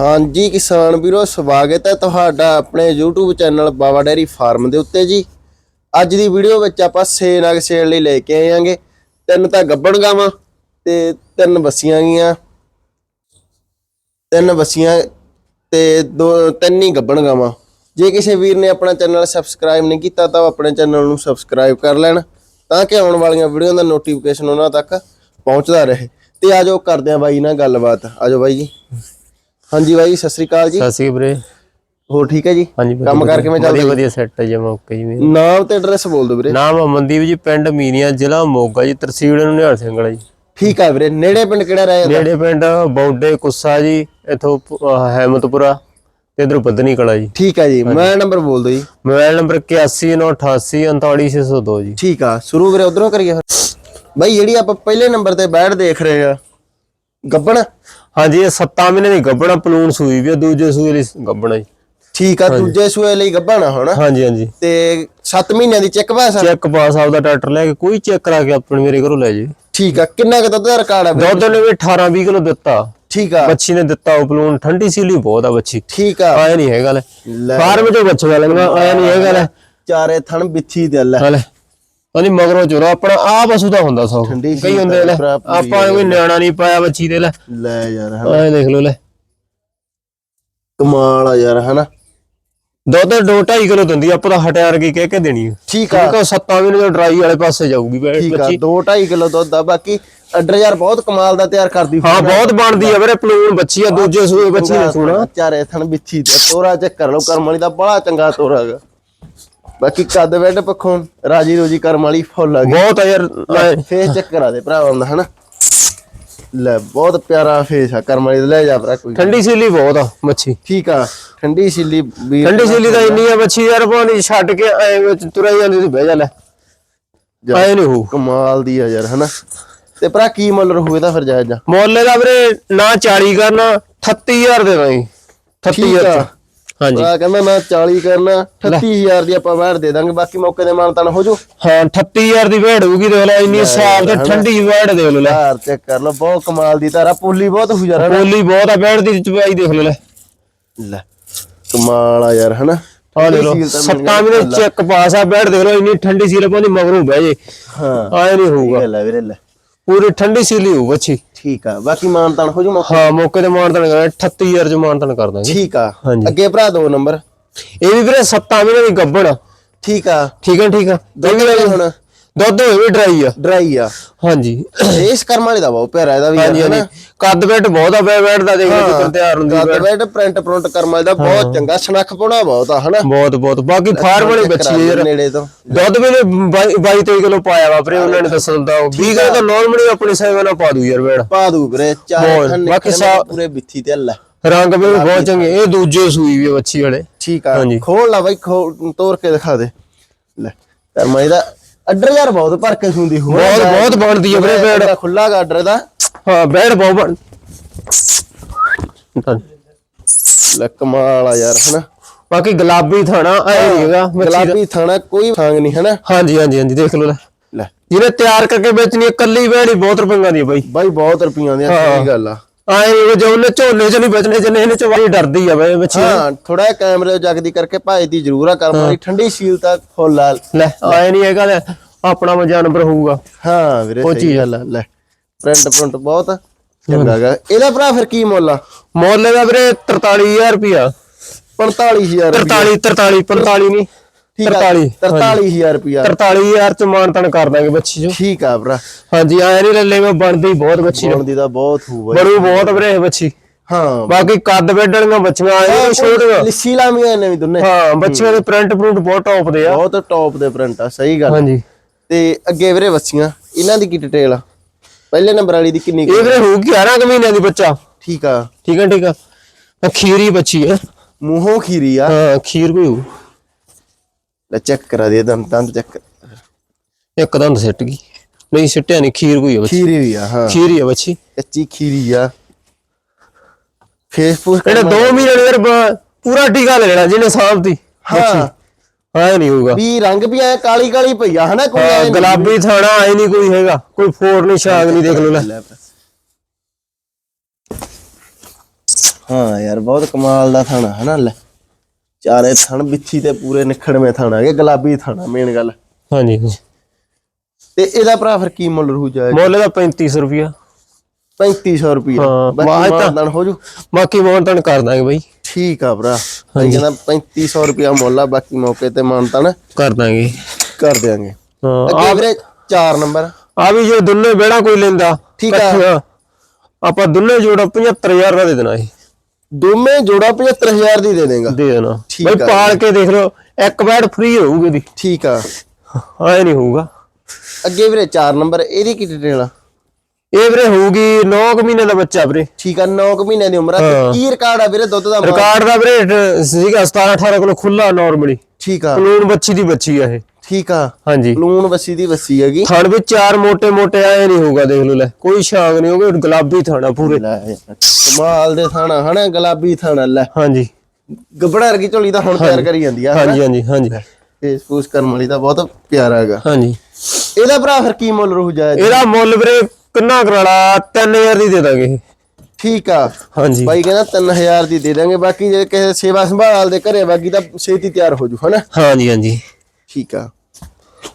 ਹਾਂਜੀ ਕਿਸਾਨ ਵੀਰੋ, ਸਵਾਗਤ ਹੈ ਤੁਹਾਡਾ ਆਪਣੇ YouTube channel Bawa dairy farm ਦੇ ਉੱਤੇ ਜੀ। ਅੱਜ ਦੀ ਵੀਡੀਓ ਵਿੱਚ ਆਪਾਂ ਸੇ ਨਗ ਸੇਲ ਲਈ ਲੈ ਕੇ ਆਏ ਆਂਗੇ ਤਿੰਨ ਤਾਂ ਗੱਬਣ ਗਾਵਾਂ ਤੇ ਤਿੰਨ ਬੱਸੀਆਂ ਗੀਆਂ ਤਿੰਨ ਬੱਸੀਆਂ ਤੇ ਦੋ, ਤਿੰਨ ਹੀ ਗੱਬਣ ਗਾਵਾਂ। ਜੇ ਕਿਸੇ ਵੀਰ ਨੇ ਆਪਣਾ ਚੈਨਲ ਸਬਸਕ੍ਰਾਈਬ ਨਹੀਂ ਕੀਤਾ ਤਾਂ ਉਹ ਆਪਣੇ ਚੈਨਲ ਨੂੰ ਸਬਸਕ੍ਰਾਈਬ ਕਰ ਲੈਣ ਤਾਂ ਕਿ ਆਉਣ ਵਾਲੀਆਂ ਵੀਡੀਓ ਦਾ ਨੋਟੀਫਿਕੇਸ਼ਨ ਉਹਨਾਂ ਤੱਕ ਪਹੁੰਚਦਾ ਰਹੇ। ਤੇ ਆਜੋ ਕਰਦੇ ਆਂ ਬਾਈ ਨਾਲ ਗੱਲਬਾਤ। ਆਜੋ ਬਾਈ ਜੀ। ਹਾਂਜੀ ਬਾਈ ਸਤਿ ਸ੍ਰੀ ਅਕਾਲ ਜੀ। ਸਤਿ ਸ਼੍ਰੀ ਅਕਾਲ ਵੀਰੇ। ਹੋਰ ਠੀਕ ਹੈ ਜੀ? ਹਾਂਜੀ ਕੰਮ ਕਾਰ ਕਿਵੇਂ ਚੱਲਦਾ ਵਧੀਆ ਸੈੱਟ ਹੈ ਜੀ ਮੌਕੇ ਜੀ ਮੇਰਾ। ਨਾਮ ਤੇ ਐਡਰੈਸ ਬੋਲ ਦਿਓ ਵੀਰੇ। ਨਾਮ ਅਮਨਦੀਪ ਜੀ ਪਿੰਡ ਮੀਨੀਆਂ ਜ਼ਿਲ੍ਹਾ ਮੋਗਾ ਜੀ ਤਹਿਸੀਲ ਨਿਹਾਲ ਸਿੰਘ ਵਾਲਾ ਜੀ। ਠੀਕ ਹੈ ਵੀਰੇ ਨੇੜੇ ਪਿੰਡ ਕਿਹੜਾ ਰਹਿ ਜਾਂਦਾ? ਨੇੜੇ ਪਿੰਡ ਬੌਡੇ ਕੁੱਸਾ ਜੀ ਇਥੋਂ ਹੈਮਤਪੁਰਾ ਤੇ ਇਧਰ ਬੱਦਨੀ ਕਲਾ ਜੀ। ਠੀਕ ਹੈ ਜੀ ਮੈਂ ਨੰਬਰ ਬੋਲ ਦਿਓ ਜੀ। ਮੋਬਾਈਲ ਨੰਬਰ 8198839602 ਜੀ। ਠੀਕ ਆ ਸ਼ੁਰੂ ਵੀਰੇ ਉਧਰੋਂ ਕਰੀਏ। ਬਾਈ ਜਿਹੜੀ ਆਪਾਂ ਪਹਿਲੇ ਨੰਬਰ ਤੇ ਬੈਠ ਦੇਖ ਰਹੇ ਆ ਗੱਬਣ ਹਾਂਜੀ ਇਹ 7 ਮਹੀਨੇ ਦੀ ਗੱਬਣਾ ਪਲੂਣ ਸੂਈ ਵੀ ਆ ਦੂਜੇ ਸੂਏ ਲਈ ਗੱਬਣਾ ਜੀ। ਠੀਕ ਆ ਦੂਜੇ ਸੂਏ ਲਈ ਗੱਬਣ ਆ ਹੁਣ। ਹਾਂਜੀ ਹਾਂਜੀ। ਤੇ 7 ਮਹੀਨਿਆਂ ਦੀ ਚੈੱਕ ਪਾਸ ਆ? ਚੈੱਕ ਪਾਸ ਆਪਦਾ ਡਾਕਟਰ ਲੈ ਕੇ ਕੋਈ ਚੈੱਕ ਕਰਾ ਕੇ ਆਪਣੇ ਮੇਰੇ ਘਰੋਂ ਲੈ ਜੀ। ਠੀਕ ਆ ਕਿੰਨਾ ਕੁ ਦੁੱਧ ਦਾ ਰਿਕਾਰਡ ਆ? ਦੁੱਧ ਨੇ ਵੀ 18 20 ਕਿਲੋ ਦਿੱਤਾ। ਠੀਕ ਆ। ਬੱਚੀ ਨੇ ਦਿੱਤਾ ਉਹ ਪਲੂਣ ਠੰਡੀ ਸੀਲੀ ਬਹੁਤ ਆ ਬੱਚੀ ਠੀਕ ਆ। ਆਇਆ ਨਹੀਂ ਹੈਗਾ ਲੈ। ਲੈ। ਫਾਰਮ ਚੋਂ ਬੱਚਾ ਲੱਗਣਾ ਆਇਆ ਨਹੀਂ ਹੈਗਾ ਲੈ। ਚਾਰੇ ਥਣ ਬਿੱਥੀ ਦੇ ਲੈ। ਉਹਦੀ ਮਗਰੋਂ ਚੋਰਾ ਆਪਣਾ ਆ ਪਸ਼ੂ ਦਾ ਹੁੰਦਾ ਸੌ ਠੰਡੀ ਕਈ ਹੁੰਦੇ ਲੈ ਭਰਾ ਪੂਰੀ ਆਪਾਂ ਕੋਈ ਨਿਆਣਾ ਨਹੀਂ ਪਾਇਆ ਬੱਚੀ ਦੇ ਲੈ। ਲੈ ਯਾਰ ਹਨਾ। ਆਏ ਦੇਖ ਲੋ ਲੈ। ਕਮਾਲ ਆ ਯਾਰ ਹਨਾ। ਦੁੱਧ ਦੋ ਢਾਈ ਕਿਲੋ ਦਿੰਦੀ ਆਪਾਂ ਤਾਂ ਹਟਿਆਰ ਕੇ ਕਹਿ ਕੇ ਦੇਣੀ ਠੀਕ ਆ। ਆ ਸੱਤਾਂ ਮਹੀਨੇ ਤੋਂ ਡਰਾਈ ਵਾਲੇ ਪਾਸੇ ਜਾਊਗੀ ਬੈ- ਠੀਕ ਆ ਬੱਚੀ। 2.5 ਕਿਲੋ ਦੁੱਧ ਆ ਬਾਕੀ ਅੱਡਰ ਯਾਰ ਬਹੁਤ ਕਮਾਲ ਦਾ ਤਿਆਰ ਕਰਦੀ ਹਾਂ ਬਹੁਤ ਬਣਦੀ ਆ ਵੀਰੇ ਪਲੂਣ ਬੱਚੀ ਆ ਦੂਜੇ ਸੂਏ ਬੱਚੀ ਨੇ ਸੋਣਾ। ਚਾਰੇ ਥਣ ਬਿੱਥੀ ਤੇ ਤੋਰਾ ਚੈੱਕ ਕਰ ਲਓ ਕਰਮ ਵਾਲੀ ਦਾ ਬੜਾ ਚੰਗਾ ਤੋਰਾ ਹੈਗਾ। ਬਾਕੀ ਕੱਦ ਵੈਡ ਪੱਖੋਂ ਰਾਜੀ ਰੋਜੀ ਕਰਮ ਵਾਲੀ ਫੁੱਲ ਆ ਗਈ। ਬਹੁਤ ਆ ਯਾਰ ਫੇਸ ਚੈੱਕ ਕਰਾ ਦੇ ਭਰਾਵਾਂ ਦਾ ਹਨਾ? ਲੈ ਬਹੁਤ ਪਿਆਰਾ ਫੇਸ ਆ ਕਰਮ ਵਾਲੀ ਲੈ ਜਾ ਭਰਾ ਕੋਈ। ਠੰਡੀ ਸੀਲੀ ਬਹੁਤ ਆ ਮੱਛੀ। ਠੀਕ ਆ ਠੰਡੀ ਸਿੱਲੀ ਵੀ ਠੰਡੀ ਸੀਲੀ ਤਾਂ ਇੰਨੀ ਆ ਬੱਚੀ ਯਾਰ ਪਾਣੀ ਛੱਡ ਕੇ ਐ ਵਿੱਚ ਤੁਰਿਆ ਜਾਂਦੀ ਸੀ ਬਹਿ ਜਾ ਲੈ। ਆਏ ਨਹੀਂ ਹੋ ਕਮਾਲ ਦੀ ਆ ਯਾਰ ਹਨਾ? ਤੇ ਭਰਾ ਕੀ ਮੁੱਲ ਰਹੂ ਇਹਦਾ ਫਿਰ ਜਾਇਜ਼ ਜਾ ਮੁੱਲ ਦਾ ਵੀਰੇ ਨਾ 40 ਕਰਨਾ 38000 ਦੇ ਦਾਂਗੇ 38000 ਆ। ਚ। ਹਾਂਜੀ। ਭਰਾ ਕਹਿੰਦਾ ਮੈਂ 40 ਕਰਨਾ 38000 ਦੀ ਆਪਾਂ ਵੈਟ ਦੇ ਦਾਂਗੇ ਬਾਕੀ ਮੌਕੇ ਦੇ ਮਾਨਤਾਨ ਹੋ ਜੂ ਹਾਂ 38000 ਦੀ ਭੇਡ ਹੋਊਗੀ ਦੇਖ ਲੈ ਇੰਨੀ ਸਾਫ਼ ਤੇ ਠੰਡੀ ਭੇਡ ਦੇਖ ਲੋ ਲੈ। ਯਾਰ ਚੈੱਕ ਕਰ ਲਓ ਬਹੁਤ ਕਮਾਲ ਦੀ ਤਾਰਾ ਪੋਲੀ ਬਹੁਤ ਹੋ ਯਾਰ ਬੋਲੀ ਬਹੁਤ ਆ ਭੇਡ ਦੀ ਚਵਾਈ ਦੇਖ ਲੋ ਲੈ। ਲੈ ਕਮਾਲ ਆ ਯਾਰ ਹਨਾ? ਆ ਲੋ ਮਿਲ ਸੱਤਾਂ ਮਹੀਨੇ ਚੈੱਕ ਪਾਸ ਆ ਭੇਡ ਦੇਖ ਲੋ ਇੰਨੀ ਠੰਡੀ ਸੀਲ ਪਾਉਂਦੀ ਮਗਰੋਂ ਬਹਿ ਜੇ। ਹਾਂ। ਆਏ ਨਹੀਂ ਹੋਊਗਾ। ਲੈ ਵੀਰੇ ਲੈ। ਪੂਰੀ ਠੰਡੀ ਸੀਲੀ ਹੋਊ ਬੱਚੀ। ਠੀਕ ਆ। ਬਾਕੀ ਮਾਨਤਾਨ ਹੋ ਜੂ ਮੌਕੇ ਹਾਂ ਮੌਕੇ ਤੇ ਮਾਨਤਨ ਕਰ 38000 ਚ ਮਾਨਤਨ ਕਰ ਦਾਂਗੇ। ਠੀਕ ਆ। ਹਾਂਜੀ। ਅੱਗੇ ਭਰਾ ਦੋ ਨੰਬਰ। ਇਹ ਵੀ ਵੀਰੇ ਸੱਤਾਂ ਮਹੀਨੇ ਦੀ ਗੱਬੜ ਆ। ਠੀਕ ਆ ਠੀਕ ਠੀਕ ਆ ਦੁੱਧ ਵੀ ਹੁਣ। ਦੁੱਧ ਹੋਵੇ ਡਰਾਈ ਆ। ਡਰਾਈ ਆ। ਹਾਂਜੀ। ਇਸ ਕਰਮ ਵਾਲੇ ਦਾ ਬਹੁਤ ਪਿਆਰਾ ਇਹਦਾ ਵੀ ਹਾਂਜੀ ਹਾਂਜੀ। ਕੱਦ ਬੈਠ ਬਹੁਤ ਆ ਬੈ ਬੈਠ ਦਾ ਦੇਖ ਲਓ ਕਿੱਦਾਂ ਤਿਆਰ ਹੁੰਦੀ ਗੱਦ ਬੈਡ ਪ੍ਰਿੰਟ ਪ੍ਰਿੰਟ ਕਰਮ ਵਾਲੇ ਦਾ ਬਹੁਤ ਚੰਗਾ ਸਨੱਖ ਪਾਉਣਾ ਬਹੁਤ ਆ ਹਨਾ? ਬਹੁਤ ਬਹੁਤ। ਬਾਕੀ ਫਾਰ ਵਾਲੀ ਬੱਚੀ ਹੈ ਯਾਰ। ਨੇੜੇ ਤੋਂ। ਦੁੱਧ ਵੀ ਨੇ 22 23 ਕਿਲੋ ਪਾਇਆ ਵਾ ਵੀਰੇ ਉਹਨਾਂ ਨੇ ਦੱਸਣ ਦਾ। 20 ਕਿਲੋ ਤਾਂ ਨਾਰਮਲੀ ਆਪਣੀ ਸੇਵਾ ਨਾਲ ਪਾ ਦੂ ਯਾਰ ਬੈੜ ਪਾ ਦੂ ਵੀਰੇ ਚਾਰ ਬਾਕੀ ਪੂਰੇ ਬਿੱਥੀ ਤੇ ਅੱਲਾ ਰੰਗ ਵੀ ਬਹੁਤ ਚੰਗੇ। ਇਹ ਦੂਜੇ ਸੂਈ ਵੀ ਬੱਚੀ ਵਾਲੇ। ਠੀਕ ਆ। ਖੋਲ ਲਾ ਬਾਈ ਖੋਲ ਤੋੜ ਕੇ ਦਿਖਾ ਦੇ। ਲੈ ਕਰਮ ਇਹਦਾ ਅੱਡਰ ਯਾਰ ਬਹੁਤ ਭਰ ਕੇ ਸੁੰਦੀ ਹੋ ਬਹੁਤ ਬਹੁਤ ਬਣਦੀ ਹੈ ਵੀਰੇ ਬੈੜ ਖੁੱਲਾ ਗਾ ਅੱਡਰ ਦਾ। ਹਾਂ ਬੈੜ ਬਹੁਤ ਬਣ ਲੈ ਕਮਾਲ ਆ ਯਾਰ ਹਨਾ। ਬਾਕੀ ਗੁਲਾਬੀ ਥਾਣਾ ਐ ਨਹੀਂ ਹੈਗਾ ਮੱਛੀ ਦਾ ਗੁਲਾਬੀ ਥਾਣਾ ਕੋਈ ਥਾਂਗ ਨਹੀਂ ਹਨਾ। ਹਾਂਜੀ ਹਾਂਜੀ ਹਾਂਜੀ ਦੇਖ ਲਓ ਲੈ। ਲੈ। ਜਿਹਨੇ ਤਿਆਰ ਕਰਕੇ ਵੇਚਣੀ ਹੈ ਕੱਲੀ ਬੈੜੀ ਬਹੁਤ ਰੁਪਈਆਂ ਦੀ ਬਾਈ। ਬਾਈ ਬਹੁਤ ਰੁਪਈਆਂ ਦੀ ਸਹੀ ਗੱਲ ਆ। ਆਏ ਜੋ ਉਹਨੇ ਝੋਲੇ ਚ ਨਹੀਂ ਵੇਚਣੇ ਜਿੰਨੇ ਇਹਨੇ ਚਵਾਈ ਡਰਦੀ ਆ ਬਈ ਬੱਚੀ ਹਾਂ ਥੋੜਾ ਕੈਮਰੇ ਜਗਦੀ ਕਰਕੇ ਭਾਈ ਦੀ ਜ਼ਰੂਰ ਆ ਕਰਮ ਵਾਲੀ ਠੰਡੀ ਸੀਲ ਤਾਂ ਫੁੱਲ ਆ। ਲੈ ਆਏ ਨਹੀਂ ਹੈਗਾ ਲੈ ਆਪਣਾ ਜਾਨਵਰ ਹੋਊਗਾ। ਹਾਂ ਵੀਰੇ ਉਹ ਚੀਜ਼। ਲੈ ਪ੍ਰਿੰਟ ਪ੍ਰਿੰਟ ਬਹੁਤ ਚੰਗਾ ਗਾ। ਇਹਦਾ ਭਰਾ ਫਿਰ ਕੀ ਮੁੱਲ ਆ? ਮੁੱਲ ਦਾ ਵੀਰੇ 43000 ਰੁਪਿਆ 45000 ਰੁਪਏ 43 43 45 ਨਹੀਂ ਠੀਕ ਆ 43 43000 ਰੁਪਿਆ 43000 ਚ ਮਾਨਤਨ ਕਰ ਦਾਂਗੇ ਬੱਚੀ ਜੋ। ਠੀਕ ਆ ਭਰਾ। ਹਾਂਜੀ ਆਏ ਨਹੀਂ ਲੱਲੇ ਮੈਂ ਬਣਦੀ ਬਹੁਤ ਬੱਚੀ ਬਣਦੀ ਦਾ ਬਹੁਤ ਹੂ ਬਾਈ ਬੜੂ ਬਹੁਤ ਵੀਰੇ ਇਹ ਬੱਚੀ। ਹਾਂ। ਬਾਕੀ ਕੱਦ ਬੈਡਣੀਆਂ ਬੱਚੀਆਂ ਨਹੀਂ ਛੋਟੀਆਂ। ਲਿੱਸੀ ਲਾਮੀਆਂ ਨੇ ਵੀ ਦੋਨੇ। ਹਾਂ ਬੱਚੀਆਂ ਦੇ ਪ੍ਰਿੰਟ ਪ੍ਰਿੰਟ ਬਹੁਤ ਟੌਪ ਦੇ ਆ। ਬਹੁਤ ਟੌਪ ਦੇ ਪ੍ਰਿੰਟ ਆ ਸਹੀ ਗੱਲ ਹਾਂਜੀ। ਤੇ ਅੱਗੇ ਵੀਰੇ ਵੱਸੀਆਂ ਇਹਨਾਂ ਦੀ ਕੀ ਡਿਟੇਲ ਆ? ਪਹਿਲੇ ਨੰਬਰ ਵਾਲੀ ਦੀ ਕਿੰਨੀ ਇਹ ਵੀਰੇ ਹੋਊਗੀ 11 ਕੁ ਮਹੀਨਿਆਂ ਦੀ ਬੱਚਾ। ਠੀਕ ਆ। ਠੀਕ ਹੈ ਠੀਕ ਆਹ ਖੀਰੀ ਬੱਚੀ ਹੈ ਮੂੰਹੋਂ ਖੀਰੀ ਆ। ਹਾਂ ਖੀਰ ਕੋਈ ਹੋਊ। ਲੈ ਚੈੱਕ ਕਰਾ ਦੇ ਦੰਦ ਦੰਦ ਚੈੱਕ ਇੱਕ ਦੰਦ ਸਿੱਟ ਗਈ। ਨਹੀਂ ਸਿੱਟਿਆ ਨਹੀਂ ਖੀਰ ਕੋਈ ਹੈ ਬੱਚੀ। ਖੀਰੀ ਵੀ ਆ ਹਾਂ। ਖੀਰ ਹੀ ਹੈ ਬੱਚੀ। ਕੱਚੀ ਖੀਰੀ ਆ। ਫੇਸਬੁੱਕ ਇਹਨੇ 2 ਮਹੀਨੇ ਦੇ ਅੰਦਰ ਪੂਰਾ ਟੀਕਾ ਲੈ ਲੈਣਾ ਜਿਹਨੇ ਸਾਂਭਤੀ ਹਾਂ। ਆਏ ਨਹੀਂ ਹੋਊਗਾ। ਵੀ ਰੰਗ ਵੀ ਐ ਕਾਲੀ ਕਾਲੀ ਪਈ ਆ ਹਨਾ ਕੋਈ ਹਾਂ, ਐਂ। ਗੁਲਾਬੀ ਥਾਣਾ ਆਏ ਨਹੀਂ ਕੋਈ ਹੈਗਾ। ਕੋਈ ਫੋਰ ਨਹੀਂ ਛਾਗ ਨਹੀਂ ਦੇਖ ਲਓ ਲੈ। ਲੈ ਬਸ। ਹਾਂ ਯਾਰ ਬਹੁਤ ਕਮਾਲ ਦਾ ਥਾਣਾ ਹਨਾ ਲੈ। ਚਾਰੇ ਥਣ ਬਿੱਥੀ ਤੇ ਪੂਰੇ ਨਿਖੜਵੇਂ ਥਾਣਾ ਹੈਗੇ ਗੁਲਾਬੀ ਥਾਣਾ ਮੇਨ ਗੱਲ। ਹਾਂਜੀ। ਤੇ ਇਹਦਾ ਭਰਾ ਫਿਰ ਕੀ ਮੁੱਲ ਰੂ ਜਾਏ ਮੁੱਲ ਦਾ 3500 ਰੁਪਿਆ 3500 ਰੁਪਏ ਹਾਂ, ਬਾਕੀ ਵਾਹ ਇਹ ਤਾਂ- ਹੋ ਜੂ? ਬਾਕੀ ਮੋਹਨ ਕਰ ਦਾਂਗੇ ਬਾਈ। ਠੀਕ ਆ ਭਰਾ। ਕਹਿੰਦਾ 3500 ਰੁਪਿਆ ਮੁੱਲ ਆ ਬਾਕੀ ਮੌਕੇ ਤੇ ਮਾਨਤਾਨ ਕਰ ਦਾਂਗੇ। ਕਰ ਦਿਆਂਗੇ। ਹਾਂ ਅੱਗੇ ਵੀਰੇ 4 ਨੰਬਰ। ਆ ਵੀ ਜੇ ਦੁੰਨੇ ਬੇੜਾ ਕੋਈ ਲੈਂਦਾ ਠੀਕ ਆ। ਆਪਾਂ ਦੁੰਨੇ ਜੋੜਾ 75000 ਦਾ ਦੇ ਦੇਣਾ ਇਹ। ਦੋਵੇਂ ਜੋੜਾ 75000 ਦੀ ਦੇ ਦੇਗਾ ਦੇ ਦੇਣਾ। ਬਈ। ਪਾਲ ਕੇ ਦੇਖ ਲਓ ਇੱਕ ਬੈਡ ਫ੍ਰੀ ਹੋਊਗੀ ਦੀ ਠੀਕ ਆ। ਆਏ ਨਹੀਂ ਹੋਊਗਾ। ਅੱਗੇ ਵੀਰੇ 4 ਨੰਬਰ ਇਹਦੀ ਕੀ ਡਿਟੇਲ ਆ ਇਹ ਵੀਰੇ ਹੋਊਗੀ 9 ਮਹੀਨੇ ਦਾ ਬੱਚਾ ਵੀਰੇ। ਠੀਕ ਆ 9 ਮਹੀਨੇ ਦੀ ਉਮਰ ਆ। ਕੀ ਰਿਕਾਰਡ ਆ ਵੀਰੇ ਦੁੱਧ ਦਾ? ਰਿਕਾਰਡ ਦਾ ਵੀਰੇ ਸੀਗਾ 17 18 ਕਿਲੋ ਖੁੱਲਾ ਨਾਰਮਲੀ ਠੀਕ ਆ। ਕਲੂਨ ਬੱਚੀ ਦੀ ਬੱਚੀ ਆ ਇਹ। ਠੀਕ ਆ। ਹਾਂਜੀ। ਲੂਣ ਵਸੀ ਦੀ ਵਸੀ ਹੈਗੀ। ਥਣ ਵਿੱਚ ਚਾਰ ਮੋਟੇ ਮੋਟੇ ਆਏ ਨਹੀਂ ਹੋਊਗਾ ਦੇਖ ਲਓ ਲੈ। ਕੋਈ ਛਾਂਗ ਨਹੀਂ ਹੋਊਗਾ ਗੁਲਾਬੀ ਥਾਣਾ ਪੂਰੇ। ਕਮਾਲ ਦੇ ਥਾਣਾ ਹਨਾ ਗੁਲਾਬੀ ਥਾਣਾ ਲੈ। ਹਾਂਜੀ। ਗੱਬੜਾ ਵਰਗੀ ਝੋਲੀ ਤਾਂ ਹੁਣ ਤਿਆਰ ਕਰੀ ਜਾਂਦੀ ਆ ਹਾਂਜੀ ਹਾਂਜੀ ਹਾਂਜੀ। ਫੇਸ ਫੂਸ ਕਰਨ ਵਾਲੀ ਤਾਂ ਬਹੁਤ ਪਿਆਰਾ ਹੈਗਾ। ਹਾਂਜੀ। ਇਹਦਾ ਭਰਾ ਫਿਰ ਕੀ ਮੁੱਲ ਰਹੂ ਜਾਇਆ ਇਹਦਾ ਮੁੱਲ ਵੀਰੇ ਕਿੰਨਾ ਕਰਾਲਾ 3000 ਦੀ ਦੇ ਦਾਂਗੇ ਠੀਕ ਆ। ਹਾਂਜੀ। ਬਾਈ ਕਹਿੰਦਾ 3000 ਦੀ ਦੇ ਦਾਂਗੇ ਬਾਕੀ ਜੇ ਕਿਸੇ ਸੇਵਾ ਸੰਭਾਲ ਦੇ ਘਰੇ ਬਾਗੀ ਤਾਂ ਸੇਤੀ ਤਿਆਰ ਹੋ ਜੂ ਹਨਾ। ਹਾਂਜੀ ਹਾਂਜੀ। ਠੀਕ ਆ।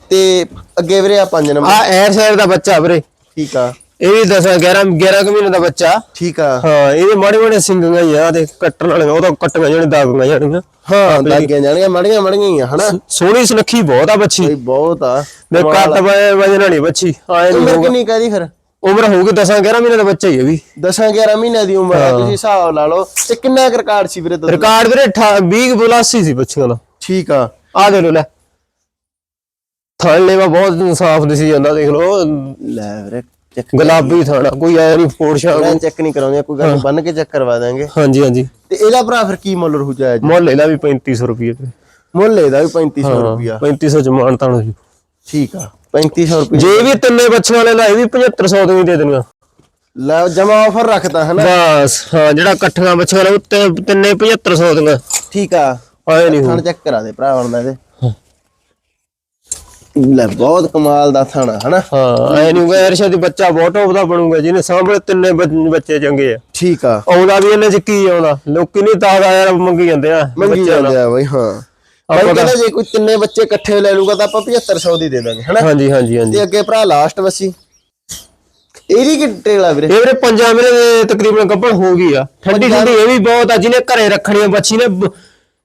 ਤੇ ਅੱਗੇ ਵੀਰੇ ਆ 5 ਨੰਬਰ। ਆ ਐਰ ਸਾਈਡ ਦਾ ਬੱਚਾ ਵੀਰੇ। ਠੀਕ ਆ। ਇਹ ਵੀ 10 11 11 ਕੁ ਮਹੀਨੇ ਦਾ ਬੱਚਾ। ਠੀਕ ਆ। ਹਾਂ ਇਹਦੇ ਮਾੜੇ ਮਾੜੇ ਸਿੰਗਾਂ ਹੀ ਆ ਤੇ ਕੱਟਣ ਵਾਲੀਆਂ ਉਹ ਤਾਂ ਕੱਟੀਆਂ ਜਾਣੀ ਦਾਗੀਆਂ ਜਾਣੀਆਂ ਹਾਂ ਲੱਗੀਆਂ ਜਾਣੀਆਂ ਮੜੀਆਂ ਮੜੀਆਂ ਹੀ ਆ ਹਨਾ। ਸੋਹਣੀ ਸੁਨੱਖੀ ਬਹੁਤ ਆ ਬੱਚੀ। ਬਹੁਤ ਆ ਦੇ ਕੱਟ ਵਜੇ ਵਜੇ ਨਹੀਂ ਬੱਚੀ ਆਏ ਨਹੀਂ ਉਮਰ ਕਿੰਨੀ ਕਹਦੀ ਫਿਰ? ਉਮਰ ਹੋਊਗੀ 10 11 ਮਹੀਨੇ ਦਾ ਬੱਚਾ ਹੀ ਹੈ ਵੀ। 10 11 ਮਹੀਨਿਆਂ ਦੀ ਉਮਰ ਆ ਤੁਸੀਂ ਹਿਸਾਬ ਲਾ ਲਓ। ਤੇ ਕਿੰਨਾ ਰਿਕਾਰਡ ਸੀ ਵੀਰੇ? ਰਿਕਾਰਡ ਵੀਰੇ 20 ਬਲਾਸੀ ਸੀ ਬੱਚੀਆਂ ਦਾ। ਠੀਕ ਆ। ਆ ਦੇ ਲੋ ਲੈ। ਥਣ ਲੈਵਾ ਬਹੁਤ ਸਾਫ਼ ਦਿਸੀ ਜਾਂਦਾ ਦੇਖ ਲੋ ਲੈ ਵੀਰੇ ਚੈੱਕ ਗੁਲਾਬੀ ਥਾਣਾ ਕੋਈ ਆਇਆ ਨਹੀਂ ਫੋੜ ਸ਼ਾਂ ਮੈਂ ਚੈੱਕ ਨਹੀਂ ਕਰਾਉਂਦੇ ਕੋਈ ਗੱਲ ਨੀ, ਬੰਨ ਕੇ ਚੈੱਕ ਕਰਵਾ ਦਾਂਗੇ। ਹਾਂਜੀ ਹਾਂਜੀ। ਤੇ ਇਹਦਾ ਭਰਾ ਫਿਰ ਕੀ ਮੁੱਲ ਰਹੂ ਜਾਇਜ਼ ਮੁੱਲ ਇਹਦਾ ਵੀ 3500 ਰੁਪਏ ਤੇ। ਮੁੱਲ ਇਹਦਾ ਵੀ 3500 ਰੁਪਿਆ 3500 ਚ ਮਾਨ ਤਾਣ ਹੋ ਜੂ ਠੀਕ ਆ 3500 ਰੁਪਏ ਜੇ ਵੀ ਤਿੰਨੇ ਬੱਚਿਆਂ ਵਾਲੇ ਦਾ ਇਹ ਵੀ 7500 ਦੇ ਵੀ ਦੇ ਦੇਣੀਆਂ। ਲੈ ਜਮਾ ਆਫਰ ਰੱਖਦਾ ਹਨਾ? ਬਸ ਹਾਂ ਜਿਹੜਾ ਇਕੱਠੀਆਂ ਬੱਚਿਆਂ ਵਾਲਾ ਉਹ ਤਿੰਨ- ਤਿੰਨੇ 7500 ਦੀਆਂ। ਠੀਕ ਆ। ਆਏ ਨਹੀਂ ਥਣ ਚੈੱਕ ਕਰਾ ਦੇ ਭਰਾ ਬਣਦਾ ਇਹਦੇ। ਲੈ ਬਹੁਤ ਕਮਾਲ ਦਾ ਥਾਣਾ ਹਨਾ? ਹਾਂ ਐ ਨਹੀਂ ਹੋਗਾ ਅਰਸ਼ਾ ਦੀ ਬੱਚਾ ਬਹੁਤ ਟੌਪ ਦਾ ਬਣੂਗਾ ਜਿਹਨੇ ਸਾਹਮਣੇ ਤਿੰਨੇ ਬੱਚ- ਚੰਗੇ ਆ। ਠੀਕ ਆ। ਆਉਂਦਾ ਵੀ ਇਹਨੇ ਚ ਕੀ ਆਉਂਦਾ? ਲੋਕੀ ਨਹੀਂ ਤਾਜ਼ਾ ਯਾਰ ਮੰਗੀ ਜਾਂਦੇ ਆ ਮੰਗੀ। ਜਾਂਦੇ ਆ ਬਈ ਹਾਂ। ਬਾਈ ਕਹਿੰਦਾ ਜੇ ਕੋਈ ਤਿੰਨੇ ਬੱਚੇ ਇਕੱਠੇ ਲੈ ਲੂਗਾ ਤਾਂ ਆਪਾਂ 7500 ਦੀ ਦੇ ਦਾਂਗੇ ਹਨਾ? ਹਾਂਜੀ ਹਾਂਜੀ ਹਾਂਜੀ। ਤੇ ਅੱਗੇ ਭਰਾ ਲਾਸਟ ਵਸੀ। ਇਹਦੀ ਕੀ ਆ ਵੀਰੇ? ਇਹ ਵੀਰੇ ਪੰਜਾਂ ਦੇ ਤਕਰੀਬਨ ਗੱਭਣ ਹੋ ਗਈ ਆ। ਠੰਡੀ ਠੰਡੀ ਇਹ ਵੀ ਬਹੁਤ ਆ ਜਿਹਨੇ ਘਰੇ ਰੱਖਣੀ ਆ ਬੱਚੀ ਨੇ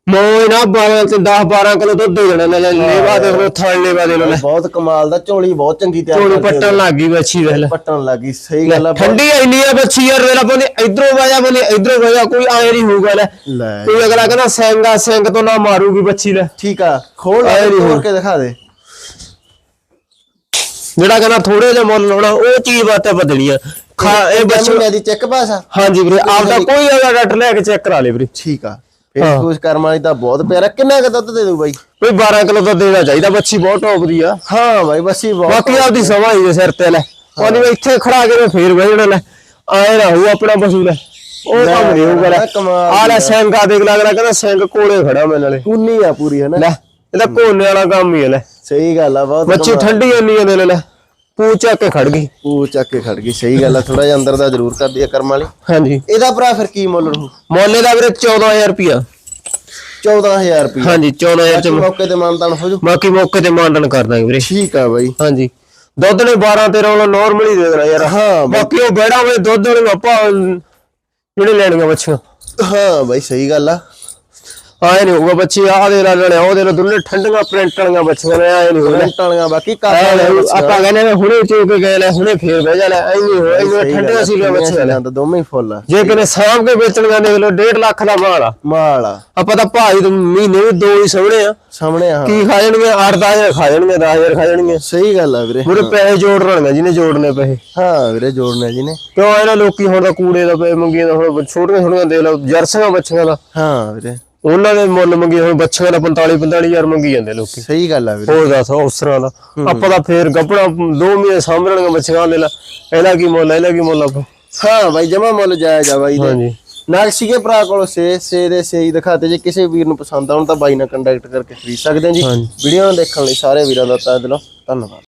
ਬ- ਮੌ ਨਾ 12 ਤੇ 10 12 ਕਿਲੋ ਦੁੱਧ ਦੇ ਦੇਣਾ ਲੈ ਲੇਵਾ ਦੇਖ ਲੋ ਥਣ ਲੇਵਾ ਦੇ ਲੋ ਲੈ ਬਹੁਤ ਕਮਾਲ ਦਾ ਝੋਲੀ ਬਹੁਤ ਚੰਗੀ ਤਿਆਰ ਝੋਲੀ ਪੱਟਣ ਲੱਗ ਗਈ ਬੱਚੀ ਦੇਖ ਲੈ। ਪੱਟਣ ਲੱਗੀ ਸਹੀ ਗੱਲ ਆ ਠੰਡੀ ਇੰਨੀ ਆ ਬੱਚੀ ਯਾਰ ਵੇਲਾ ਬੰਦੇ ਇਧਰੋਂ ਵਾਜਾ ਬੰਦੇ ਇਧਰੋਂ ਵਾਜਾ ਕੋਈ ਆਏ ਨਹੀਂ ਹੋਊਗਾ ਲੈ। ਕੋਈ ਅਗਲਾ ਕਹਿੰਦਾ ਸਿੰਘਾ ਸਿੰਘ ਤੋਂ ਨਾ ਮਾਰੂਗੀ ਬੱਚੀ ਲੈ। ਠੀਕ ਆ ਖੋਲ ਖੋਲ। ਕੇ ਦਿਖਾ ਦੇ। ਜਿਹੜਾ ਕਹਿੰਦਾ ਥੋੜੇ ਜਿਹਾ ਮੁੱਲ ਲਾਉਣਾ ਉਹ ਚੀਜ਼ ਬਾਤੇ ਬਦਲਣੀ ਆ। ਖਾ ਇਹ ਬੱਚੀ ਦੀ ਚੈੱਕ ਪਾਸ ਹਾਂਜੀ ਵੀਰੇ ਆਪ ਦਾ ਕੋਈ ਅਗਲਾ ਡਾਕਟਰ ਲੈ ਕੇ ਚੈੱਕ ਕਰਾ ਲੇ ਵੀਰੇ। ਠੀਕ ਆ। ਫੇਸਬੁਕ ਕਰਮ ਵਾਲੀ ਤਾਂ ਬਹੁਤ ਪਿਆਰਾ। ਕਿੰਨਾ ਕੁ ਦੁੱਧ ਦੇ ਦੂ ਬਾਈ? ਕੋਈ 12 ਕਿਲੋ ਤਾਂ ਦੇਣਾ ਚਾਹੀਦਾ ਬੱਚੀ ਬਹੁਤ ਟੌਪ ਦੀ ਆ। ਹਾਂ ਬਾਈ ਬਸੀ ਬਹੁਤ ਬਾਕੀ ਆਪਦੀ ਸਮਾਂ ਹੀ ਦੇ ਸਿਰ ਤੇ ਲੈ। ਉਹਨੇ ਇੱਥੇ ਖੜਾ ਕੇ ਫੇਰ ਬਹਿ ਜਾਣਾ ਲੈ। ਆਏ ਨਾ ਹੋ ਆਪਣਾ ਪਸ਼ੂ ਲੈ। ਉਹ ਕੰਮ ਨਹੀਂ ਹੋਊਗਾ ਆ ਲੈ ਸਿੰਘ ਆ। ਦੇਖ ਲੱਗਦਾ ਕਹਿੰਦਾ ਸਿੰਘ ਕੋਲੇ ਖੜਾ ਮੇਰੇ ਨਾਲੇ। ਉਨੀ ਆ ਪੂਰੀ ਹਨਾ ਲੈ ਇਹਦਾ ਕੋਨੇ ਵਾਲਾ ਕੰਮ ਹੀ ਹੈ ਲੈ। ਸਹੀ ਗੱਲ ਆ ਬਹੁਤ ਬੱਚੀ ਠੰਡੀ ਇੰਨੀ ਆ ਦੇ ਲੈ ਲੈ ਪੂ ਚੱਕ ਕੇ ਖੜ ਗਈ। ਪੂ ਚੱਕ ਕੇ ਖੜ ਗਈ ਸਹੀ ਗੱਲ ਆ ਥੋੜਾ ਜਿਹਾ ਅੰਦਰ ਦਾ ਜ਼ਰੂਰ ਕਰਦੀ ਆ ਕਰਮ ਵਾਲੀ। ਹਾਂਜੀ। ਇਹਦਾ ਭਰਾ ਫਿਰ ਕੀ ਮੁੱਲ ਰਹੂ? ਮੋਲੇ ਦਾ ਵੀਰੇ 14000 ਰੁਪਿਆ 14000 ਰੁਪਏ ਹਾਂਜੀ 14000 ਚ ਮੌਕੇ ਤੇ ਮਾਨਤਾਨ ਹੋ ਜੂ। ਬਾਕੀ ਮੌਕੇ ਤੇ ਮਾਨਦਨ ਕਰ ਦਾਂਗੇ ਵੀਰੇ। ਠੀਕ ਆ ਬਾਈ। ਹਾਂਜੀ। ਦੁੱਧ ਨੇ 12 13 ਵਾਲਾ ਨਾਰਮਲ ਹੀ ਦੇ ਦੇਣਾ ਯਾਰ। ਹਾਂ ਬਾਈ। ਬਾਕੀ ਉਹ ਬੈੜਾ ਵੇ ਦੁੱਧ ਵਾਲੇ ਆਪਾਂ ਜਿਹੜੇ ਲੈਣੀਆਂ ਬੱਚੀਆਂ ਹਾਂ ਬਾਈ ਸਹੀ ਗੱਲ ਆ। ਆਏ ਨਹੀਂ ਹੋਊਗਾ ਬੱਚੀ ਆਹ ਦੇ ਲੈ ਲੈਣੇ ਉਹ ਦੇ ਲੈ ਦੁੱਲੇ ਠੰਡੀਆਂ ਪ੍ਰਿੰਟ ਵਾਲੀਆਂ ਬੱਚੀਆਂ ਨੇ ਆਏ ਨਹੀਂ ਹੋਣਾ ਕਰੰਟ ਵਾਲੀਆਂ ਬਾਕੀ ਲੈ, ਆਪਾਂ ਕਹਿੰਦੇ ਨੇ ਹੁਣੇ ਚੋ ਕੇ ਗਏ ਲੈ ਹੁਣੇ ਫੇਰ ਬਹਿ ਜਾ ਲੈ ਐ ਨਹੀਂ ਹੋਇਆ ਇਹ ਠੰਡੀਆਂ ਸੀ ਲੈ ਬੱਚੀਆਂ ਲੈ ਤਾਂ ਦੋਵੇਂ ਹੀ ਫੁੱਲ ਆ। ਜੇ ਕਿਨੇ ਸਾਂਭ ਕੇ ਵੇਚਣੀਆਂ ਦੇਖ ਲਓ 1.5 ਲੱਖ ਦਾ ਮਾਲ ਆ। ਮਾਲ ਆ। ਆਪਾਂ ਤਾਂ ਭਾਈ ਦੇ ਮਹੀਨੇ ਵੀ ਦੋ ਹੀ ਸਵਣੇ ਆ। ਸਾਹਮਣੇ ਆ ਕੀ ਖਾ ਜਾਣਗੇ? 8-10000 ਖਾ ਜਾਣਗੇ 10000 ਖਾ ਜਾਣਗੇ। ਸਹੀ ਗੱਲ ਆ ਵੀਰੇ ਪੂਰੇ ਪੈਸੇ ਜੋੜ ਰਣਗੇ ਜਿਹਨੇ ਜੋੜਨੇ ਪੈਸੇ। ਹਾਂ ਵੀਰੇ ਜੋੜਨਾ ਜੀ ਨੇ ਕਿਉਂ ਇਹਨਾਂ ਲੋਕੀ ਹੁਣ ਤਾਂ ਕੂੜੇ ਦਾ ਪੈ ਮੰਗੀ ਦਾ ਹੁਣ ਛੋਟੀਆਂ ਛੋਟੀਆਂ ਦੇਖ ਲਓ ਜਰਸੀਆਂ ਬੱਚੀਆਂ ਦਾ। ਹਾਂ ਵੀਰੇ। ਉਹਨਾਂ ਦੇ ਮੁੱਲ ਮੰਗੀ ਹੁਣ ਬੱਚੀਆਂ ਦਾ 45 45000 ਮੰਗੀ ਜਾਂਦੇ ਲੋਕੀ। ਸਹੀ ਗੱਲ ਆ ਵੀਰੇ। ਹੋਰ ਦੱਸ ਅਫਸਰਾਂ ਦਾ। ਆਪਾਂ ਤਾਂ ਫੇਰ ਗੱਪੜਾ ਦੋ ਮਹੀਨੇ ਸਾਂਭਣਗੇ ਬੱਚੀਆਂ ਲੈ ਲਾ। ਇਹਦਾ ਕੀ ਮੁੱਲ ਆ, ਇਹਦਾ ਕੀ ਮੁੱਲ ਆਪਾਂ? ਹਾਂ ਬਾਈ ਜਮਾ ਮੁੱਲ ਜਾਇਜ਼ ਆ ਬਾਈ ਦੇ। ਹਾਂਜੀ। ਨਾਗਸੀ ਕੇ ਭਰਾ ਕੋਲ ਸੇ ਸੇ ਦੇ ਸੇ ਹੀ ਦਿਖਾਤੇ। ਜੇ ਕਿਸੇ ਵੀਰ ਨੂੰ ਪਸੰਦ ਆਉਣ ਤਾਂ ਬਾਈ ਨਾਲ ਕੰਟੈਕਟ ਕਰਕੇ ਖਰੀਦ ਸਕਦੇ ਹਾਂ ਜੀ। ਵੀਡੀਓ ਦੇਖਣ ਲਈ ਸਾਰੇ ਵੀਰਾਂ ਦਾ ਤਹਿ ਦਿਲੋਂ ਧੰਨਵਾਦ।